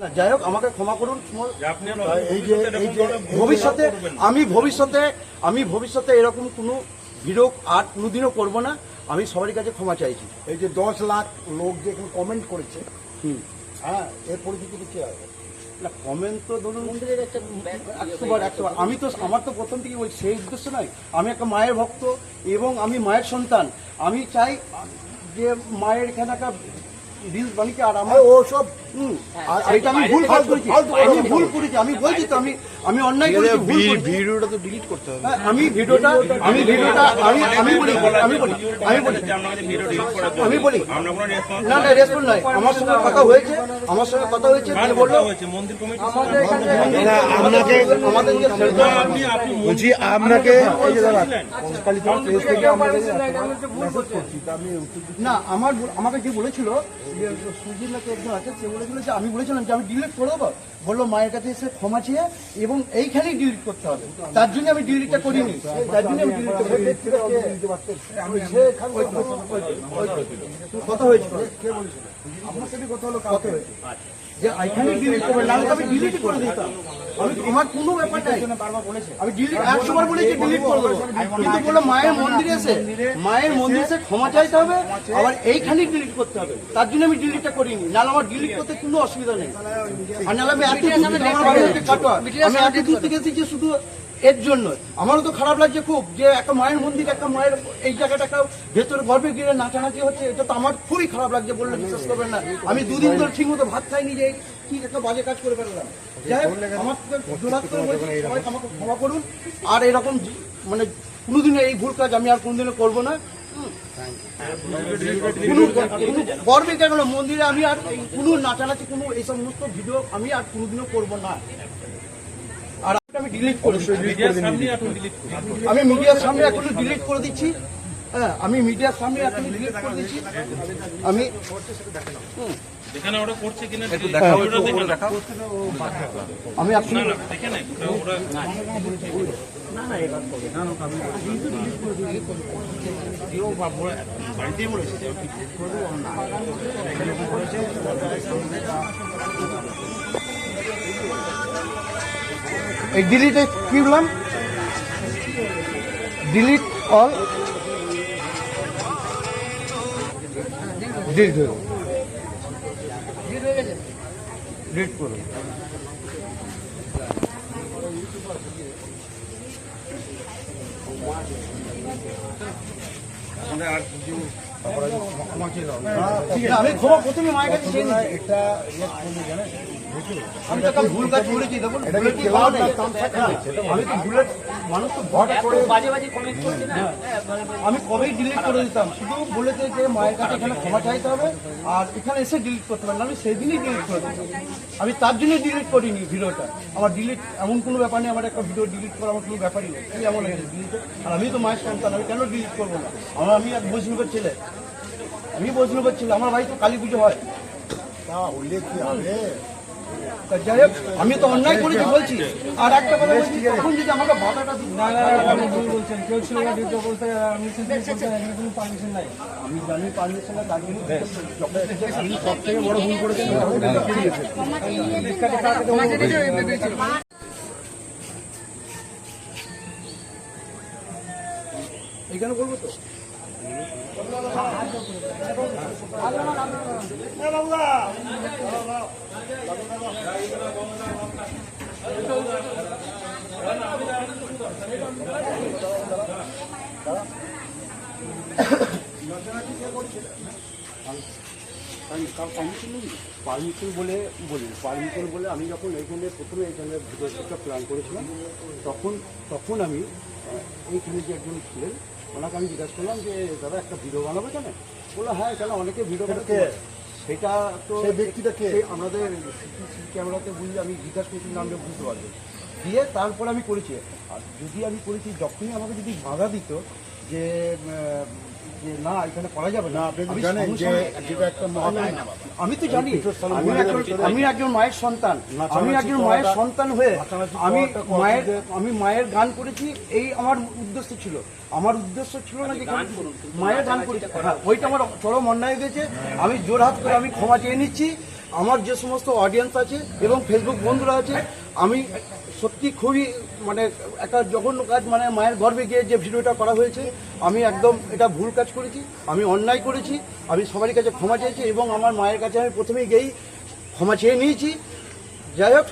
না যাই হোক আমাকে ক্ষমা করুন। আপনি এই যে এই যে ভবিষ্যতে আমি ভবিষ্যতে আমি ভবিষ্যতে এরকম কোনো ভিডিও আর কোনোদিনও করব না। আমি সবার কাছে ক্ষমা চাইছি। এই যে দশ লাখ লোক যে এখানে কমেন্ট করেছে হুম। হ্যাঁ এর পরিস্থিতি কি হবে? না কমেন্ট তো ধরুন একশোবার একশোবার। আমি তো আমার তো প্রথম থেকে ওই সেই উদ্দেশ্য নয়। আমি একটা মায়ের ভক্ত এবং আমি মায়ের সন্তান। আমি চাই যে মায়ের এখানে একটা রিলস বানিয়ে আর আমার আর ও সব হুম, আর এটা আমি ভুল করেছি আমি ভুল করেছি আমি বলছি তো আমি আমি অন্যায় করেছি ভুল করেছি। ভিডিওটা তো ডিলিট করতে হবে। হ্যাঁ, আমি ভিডিওটা আমি ভিডিওটা আমি আমি বলি আমি বলি আমি বলি। আমি বলি। আপনার কোনো রেসপন্স না না রেসপন্স নাই। আমার সঙ্গে কথা হয়েছে আমার সঙ্গে কথা হয়েছে দিয়ে বলল মন্দির কমিটি না আপনাকে আমাদের যে শেল্টার আপনি আপনি বলছি আপনাকে এই যে দাদা প্রেস থেকে আমাদের না আমার আমাকে যে বলেছিল যে সুজির নাকি একজন আছে সে বলেছিল যে আমি বলেছিলাম যে আমি ডিলিট করে দেবো। বলল মায়ের কাছে এসে ক্ষমা চেয়ে এবং এইখানেই ডিউটি করতে হবে। তার জন্য আমি ডিউটিটা করিনি। তার জন্য আমি ডিলিটটা করিনি মায়ের মন্দিরে এসে, মায়ের মন্দিরে এসে ক্ষমা চাইতে হবে, আবার এইখানেই ডিলিট করতে হবে। তার জন্য আমি ডিলিটটা করিনি। নাহলে আমার ডিলিট করতে কোনো অসুবিধা নেই। আর নাহলে আমি এত দূর থেকে শুধু এর জন্য। আমারও তো খারাপ লাগছে খুব যে একটা মায়ের মন্দির, একটা মায়ের এই জায়গাটা, একটা ভেতরে গর্ভে গিয়ে নাচানাচি হচ্ছে, এটা তো আমার খুবই খারাপ লাগছে বললে বিশ্বাস করবেন না। আমি দুদিন ধরে ঠিক মতো ভাত খাইনি যে কি একটা বাজে কাজ করে ফেললাম যাই হোক, আমার আমাকে ক্ষমা করুন। আর এরকম মানে কোনোদিনও এই ভুল কাজ আমি আর কোনোদিনও করব না। গর্বে কেন মন্দিরে আমি আর কোনো নাচানাচি, কোনো এই সমস্ত ভিডিও আমি আর কোনোদিনও করব না। আমি ডিলিট করে মিডিয়ার সামনে আপনি ডিলিট আমি মিডিয়ার সামনে এখন ডিলিট করে দিচ্ছি। হ্যাঁ আমি মিডিয়ার সামনে এখন ডিলিট করে দিচ্ছি। আমি আমি এখন না দেখে না ওরা ওরা বাড়িতেই বলেছে? এই ডিলিটে কি বললাম? ডিলিট অল ডিলিট হয়ে ডিলিট করুন আছে, আমি ক্ষমা প্রথমে মায়ের কাছে চেয়ে নিচ্ছি। এটা react করবে জানেন? আমি তো ভুল কাজ করেছি দেখুন ভুলের কি পাওয়া নেই। হ্যাঁ, আমি তো ভুলের মানুষ তো ভট করে আমি কবেই ডিলিট করে দিতাম। শুধু বলেছে যে মায়ের কাছে এখানে ক্ষমা চাইতে হবে আর এখানে এসে ডিলিট করতে পারলাম আমি সেদিনই ডিলিট করে দিতাম। আমি তার জন্য ডিলিট করিনি ভিডিওটা। আমার ডিলিট এমন কোনো ব্যাপার নেই আমার একটা ভিডিও ডিলিট করা আমার কোনো ব্যাপারই নেই। এমন ডিলিট আর আমি তো মায়ের সন্তান আমি কেন ডিলিট করব না? আমার আমি এক বৈষ্ণবের ছেলে। আমি বৈষ্ণবের ছেলে আমার বাড়ি তো কালী পুজো হয়। তা হলে কি হবে? যাই হোক, আমি তো অন্যায় করেছি বলছি। আর একটা কথা বলছি তখন যদি আমাকে ভাতাটা দিত আপনি ভুল বলছেন। কেউ ছিল না ডিউটি বলতে আমি এখানে কোনো পারমিশন নাই। আমি জানি পারমিশন তার জন্য সব থেকে বড় ভুল করেছেন এখানে বলব তো? পারমিশন বলে বলি, পারমিশন বলে আমি যখন এইখানে প্রথমে এখানে ভিডিওটা প্ল্যান করেছিলাম, তখন তখন আমি এইখানে যে একজন ছিলেন ওনাকে আমি জিজ্ঞাসা করলাম যে দাদা একটা ভিডিও বানাবো কেন বলল হ্যাঁ কেন অনেকে ভিডিও বানাতে সেটা তো ব্যক্তিটাকে ব্যক্তিটা আমাদের ক্যামেরাতে বুঝলে আমি জিজ্ঞাসা করছি নামলে বুঝতে পারব। দিয়ে তারপরে আমি করেছি। আর যদি আমি করেছি যখনই আমাকে যদি বাধা দিত যে যে না এখানে করা যাবে না। আমি জানেন যে যেটা একটা মহাকাল আমি তো জানি। আমি একজন- আমি একজন মায়ের সন্তান। আমি একজন মায়ের সন্তান হয়ে আমি মায়ের আমি মায়ের গান করেছি এই আমার উদ্দেশ্য ছিল। আমার উদ্দেশ্য ছিল না যে মায়ের গান করেছি। হ্যাঁ ওইটা আমার চরম অন্যায় হয়েছে আমি জোর হাত করে আমি ক্ষমা চেয়ে নিচ্ছি। আমার যে সমস্ত অডিয়েন্স আছে এবং ফেসবুক বন্ধুরা আছে আমি সত্যি খুবই মানে একটা জঘন্য কাজ মানে মায়ের গর্বে গিয়ে যে ভিডিওটা করা হয়েছে, আমি একদম এটা ভুল কাজ করেছি, আমি অন্যায় করেছি, আমি সবারই কাছে ক্ষমা চেয়েছি এবং আমার মায়ের কাছে আমি প্রথমেই গিয়েই ক্ষমা চেয়ে নিয়েছি। যাই হোক